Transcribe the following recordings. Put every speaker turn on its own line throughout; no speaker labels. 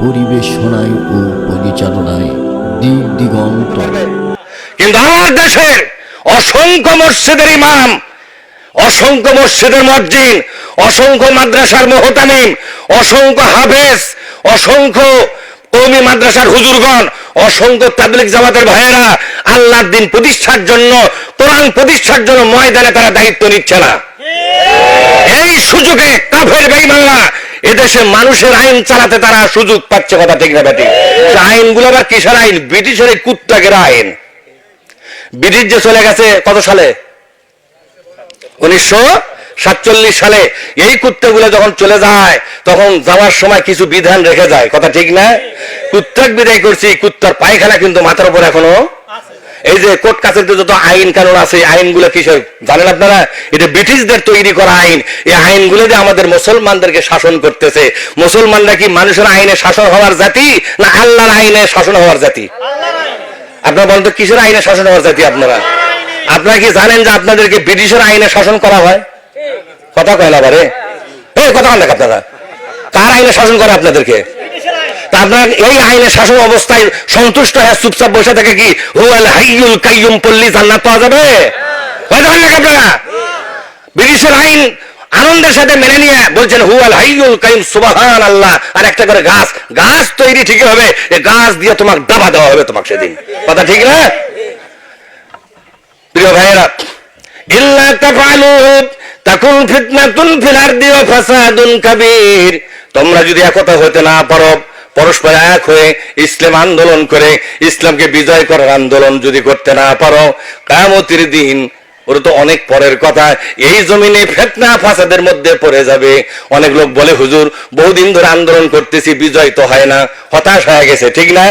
পরিবেশনায় ও পরিচালনায় দিক দিগন্ত।
কিন্তু আমার দেশের অসংখ্য মসজিদের ইমাম অসংখ্য মসজিদের মসজিদ অসংখ্য মাদ্রাসার মোহতামিম অসংখ্য হাফেজ অসংখ্য কৌমি মাদ্রাসার হুজুরগণ অসংখ্য তাবলিক জামাতের ভাইয়েরা আল্লাহর দিন প্রতিষ্ঠার জন্য, কোরআন প্রতিষ্ঠার জন্য ময়দানে তারা দায়িত্ব নিচ্ছে না। এই সুযোগে কাফের বেঈমানরা এদেশে মানুষের আইন চালাতে তারা সুযোগ পাচ্ছে কথা ঠিক না বেটি আইনগুলো আবার কিসের আইন? ব্রিটিশের এই কুত্তাগের আইন। ব্রিটিশ যে চলে গেছে কত সালে? উনিশশো সাতচল্লিশ সালে। এই কুত্তাগুলো যখন চলে যায়, তখন যাওয়ার সময় কিছু বিধান রেখে যায়, কথা ঠিক না? কুত্তাক বিদায় করছি, কুত্তার পায়খানা কিন্তু মাথার উপর এখনও এই যে কোর্ট কাছারিতে যত আইন কানুন আছে আইনগুলো কিসের জানেন আপনারা? এটা ব্রিটিশদের তৈরি করা আইন। এই আইনগুলো যে আমাদের মুসলমানদেরকে শাসন করতেছে। মুসলমানরা কি মানুষের আইনে শাসন হওয়ার জাতি, না আল্লাহর আইনে শাসন হওয়ার জাতি? আপনারা বলেন তো, কিসের আইনে শাসন হওয়ার জাতি আপনারা? আপনারা কি জানেন যে আপনাদেরকে ব্রিটিশের আইনে শাসন করা হয়? কথা কয় না এই, কথা বলেন আপনারা। কার আইনে শাসন করে আপনাদেরকে? এই আইনের শাসন অবস্থায় সন্তুষ্ট হয়ে চুপচাপ বসে থাকে কি? পল্লী জান্নাত পাওয়া যাবে? হয়ে যাবেন নাকি আপনারা? ব্রিটিশের আইন আনন্দের সাথে মেনে নিয়ে বলছেন, হুয়াল কাইয়ুম সুবহান আল্লাহ আর একটা করে গাছ গাছ তৈরি ঠিকই হবে গাছ দিয়ে তোমাকে দাবা দেওয়া হবে তোমাকে সেদিন। কথা ঠিক না? প্রিয় ভাইয়েরা, ইল্লা তাফালু তাকুন ফিতনাতুন ফাসাদুন কাবীর। তোমরা যদি একতা হতে না পারো পরস্পর এক হয়ে ইসলাম আন্দোলন করে, ইসলামকে বিজয় করার আন্দোলন যদি করতে না পারো, কিয়ামতের দিন ওরা তো অনেক পরের কথা, এই জমিনে ফেতনা ফাসাদের মধ্যে পড়ে যাবে। অনেক লোক বলে, হুজুর, বহুদিন ধরে আন্দোলন করতেছি, বিজয় তো হয় না, হতাশ হয়ে গেছে, ঠিক না?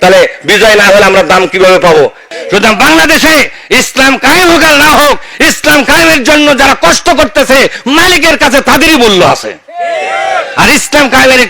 তাহলে বিজয় না হলে আমরা দাম কীভাবে পাবো? সুতরাং বাংলাদেশে ইসলাম কায়েম হোক আর না হোক, ইসলাম কায়েমের জন্য যারা কষ্ট করতেছে, মালিকের কাছে তাদেরই মূল্য আছে। আর ইসলাম কায়েমের